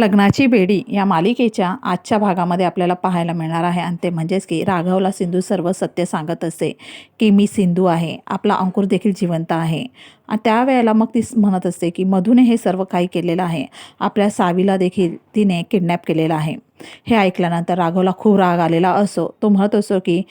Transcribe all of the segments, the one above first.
लग्नाची बेडी या मालिकेच्या आजच्या भागामध्ये आपल्याला पाहायला मिळणार आहे. आणि ते म्हणजेच की राघवला सिंधू सर्व सत्य सांगत असते की मी सिंधू आहे. आपला अंकुर देखील जिवंत आहे. आणि त्यावेळेला मग ती म्हणत असते की मधूने हे सर्व काही केलेलं आहे. आपल्या सावीला देखील तिने किडनॅप केलेलं आहे. हे ऐकल्यानंतर राघवला खूप राग आलेला असो तो म्हणत असो की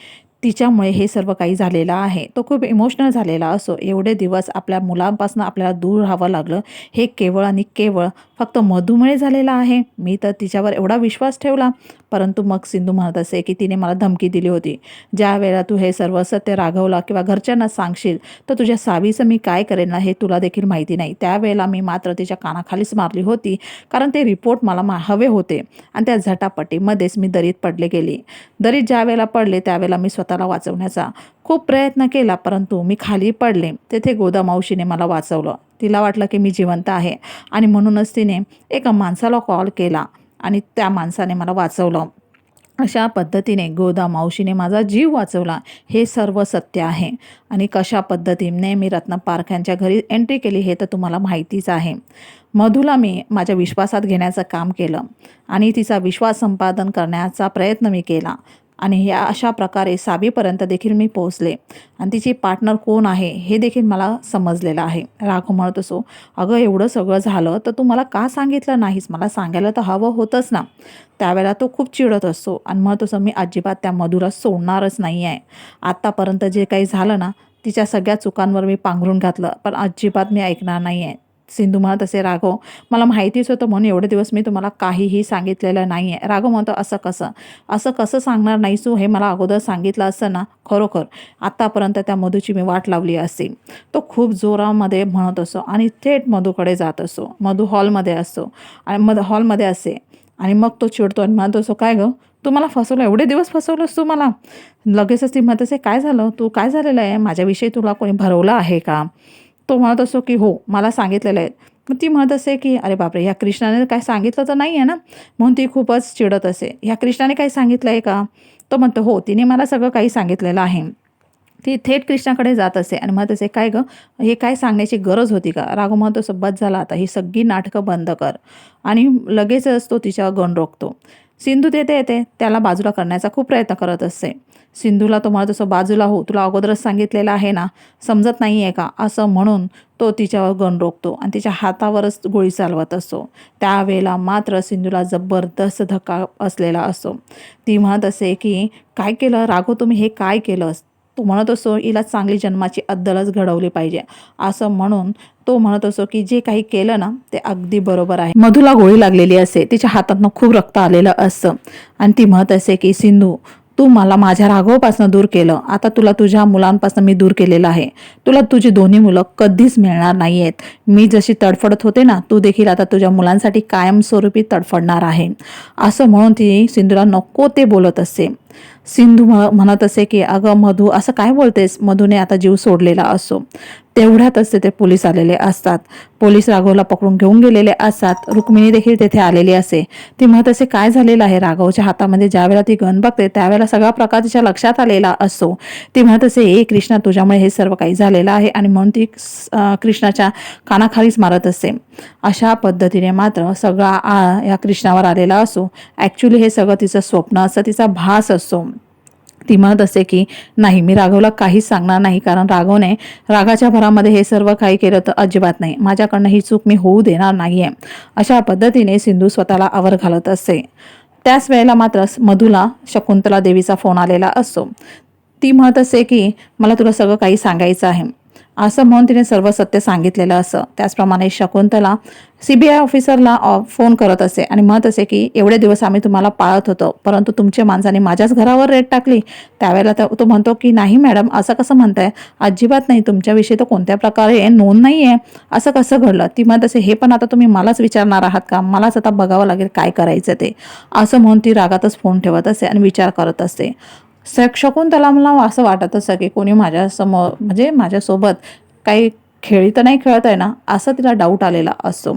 तिच्यामुळे हे सर्व काही झालेलं आहे. तो खूप इमोशनल झालेला असो एवढे दिवस आपल्या मुलांपासून आपल्याला दूर राहावं लागलं. हे केवळ आणि केवळ फक्त मधुमुळे झालेलं आहे. मी तर तिच्यावर एवढा विश्वास ठेवला. परंतु मग सिंधू म्हणत असे की तिने मला धमकी दिली होती. ज्या वेळेला तू हे सर्व सत्य राघवला किंवा घरच्यांना सांगशील तर तुझ्या सावीचं मी काय करेन ना हे तुला देखील माहिती नाही. त्यावेळेला मी मात्र तिच्या कानाखालीच मारली होती कारण ते रिपोर्ट मला मा हवे होते. आणि त्या झटापटीमध्येच मी दरीत पडले गेली. दरीत ज्या वेळेला पडले त्यावेळेला मी स्वतः स्वतःला वाचवण्याचा खूप प्रयत्न केला परंतु मी खाली पडले. तेथे गोदा मावशीने मला वाचवलं. तिला वाटलं की मी जिवंत आहे आणि म्हणूनच तिने एका माणसाला कॉल केला आणि त्या माणसाने मला वाचवलं. अशा पद्धतीने गोदा मावशीने माझा जीव वाचवला. हे सर्व सत्य आहे. आणि कशा पद्धतीने मी रत्न पारख यांच्या घरी एंट्री केली हे तर तुम्हाला माहितीच आहे. मधूला मी माझ्या विश्वासात घेण्याचं काम केलं आणि तिचा विश्वास संपादन करण्याचा प्रयत्न मी केला. आणि ह्या अशा प्रकारे सावीपर्यंत देखील मी पोहोचले. आणि तिची पार्टनर कोण आहे हे देखील मला समजलेलं आहे. राघव म्हणत असो अगं एवढं सगळं झालं तर तू मला का सांगितलं नाहीस? मला सांगायला तर हवं होतंच ना. त्यावेळेला तो खूप चिडत असतो आणि म्हणत असं मी अजिबात त्या मधुरा सोडणारच नाही आहे आत्तापर्यंत जे काही झालं ना तिच्या सगळ्या चुकांवर मी पांघरून घातलं पण अजिबात मी ऐकणार नाही आहे सिंधू म्हणत असे राघव मला माहितीच होतं म्हणून एवढे दिवस मी तुम्हाला काहीही सांगितलेलं नाही आहे राघव म्हणतो असं कसं? असं कसं सांगणार नाही सू हे मला अगोदर सांगितलं असतं ना? खरोखर? आत्तापर्यंत त्या मधूची मी वाट लावली असते. तो खूप जोरामध्ये म्हणत असो आणि थेट मधूकडे जात असो. मधू हॉलमध्ये असतो आणि मध हॉलमध्ये असे. आणि मग तो चिडतो आणि म्हणत असो काय गं? तू मला फसवलं? एवढे दिवस फसवलंस तू मला? लगेचच ती म्हणत असे काय झालं? तू काय झालेलं आहे? माझ्याविषयी तुला कोणी भरवलं आहे का? तो म्हणत असो की हो मला सांगितलेलं आहे. मग ती म्हणत असे की अरे बापरे ह्या कृष्णाने काय सांगितलं तर नाही आहे ना? म्हणून ती खूपच चिडत असे ह्या कृष्णाने काही सांगितलं आहे का? तो म्हणतो हो तिने मला सगळं काही सांगितलेलं आहे. ती थेट कृष्णाकडे जात असे आणि म्हणत असे काय गं? हे काय सांगण्याची गरज होती का? राघव म्हणतो असं बस झाला आता ही सगळी नाटकं बंद कर. आणि लगेचच तो तिच्यावर गण रोखतो. सिंधू तेथे येते त्याला बाजूला करण्याचा खूप प्रयत्न करत असते सिंधूला तो म्हणत असो बाजूला हो तुला अगोदरच सांगितलेलं आहे ना समजत नाही आहे का? असं म्हणून तो तिच्यावर गण रोखतो आणि तिच्या हातावरच गोळी चालवत असतो. त्यावेळेला मात्र सिंधूला जबरदस्त धक्का असलेला असतो. ती म्हणत असे की काय केलं? राघव तुम्ही हे काय केलंस तू म्हणत असो हिला चांगली जन्माची अद्दलच घडवली पाहिजे. असं म्हणून तो म्हणत असो की जे काही केलं ना ते अगदी बरोबर आहे. मधूला गोळी लागलेली असते. तिच्या हातातनं खूप रक्त आलेलं असतं. आणि ती म्हणत असे की सिंधू तू मला माझ्या राघवपासून दूर केलं. आता तुला तुझ्या मुलांपासून मी दूर केलेलं आहे. तुला तुझी दोन्ही मुलं कधीच मिळणार नाही आहेत मी जशी तडफडत होते ना तू देखील आता तुझ्या मुलांसाठी कायमस्वरूपी तडफडणार आहे. असं म्हणून ती सिंधूला नको ते बोलत असते. सिंधू म्हणत असे की अगं मधू असं काय बोलतेस? मधूने आता जीव सोडलेला असो. तेवढ्यातच तेथे पोलीस आलेले असतात. पोलीस राघवला पकडून घेऊन गेलेले असतात. रुक्मिणी देखील तेथे आलेली असे. ती म्हणत असे काय झालेलं आहे राघवच्या हातामध्ये? ज्यावेळेला ती गण बघते त्यावेळेला सगळा प्रकार तिच्या लक्षात आलेला असतो ती म्हणत असे ए कृष्णा तुझ्यामुळे हे सर्व काही झालेलं आहे. आणि म्हणून ती कृष्णाच्या कानाखालीच मारत असते अशा पद्धतीने मात्र सगळा आ या कृष्णावर आलेला असो. ॲक्च्युली हे सगळं तिचं स्वप्न असतं तिचा भास असतो ती म्हणत असते की नाही मी राघवला काहीच सांगणार नाही कारण राघवने रागाच्या भरामध्ये हे सर्व काही केलं तर अजिबात नाही. माझ्याकडनं ही चूक मी होऊ देणार नाही आहे अशा पद्धतीने सिंधू स्वतःला आवर घालत असते त्याच वेळेला मात्र मधुला शकुंतला देवीचा फोन आलेला असतो ती म्हणत असे की मला तुला सगळं काही सांगायचं आहे. असं म्हणून तिने सर्व सत्य सांगितलेलं असं. त्याचप्रमाणे शकुंतला सी बी आय ऑफिसरला फोन करत असे आणि म्हणत असे की एवढे दिवस आम्ही तुम्हाला पाळत होतो परंतु तुमच्या माणसाने माझ्याच घरावर रेट टाकली. त्यावेळेला तर तो म्हणतो की नाही मॅडम असं कसं म्हणताय? अजिबात नाही तुमच्याविषयी तर कोणत्या प्रकारे नोंद नाही आहे. असं कसं घडलं? ती म्हणत असे हे पण आता तुम्ही मलाच विचारणार आहात का? मलाच आता बघावं लागेल काय करायचं ते. असं म्हणून ती रागातच फोन ठेवत असे आणि विचार करत असते शकून त्याला मला असं वाटत असं की कोणी माझ्यासमोर म्हणजे माझ्यासोबत काही खेळी तर नाही खेळत आहे ना? असं तिला डाऊट आलेला असतो.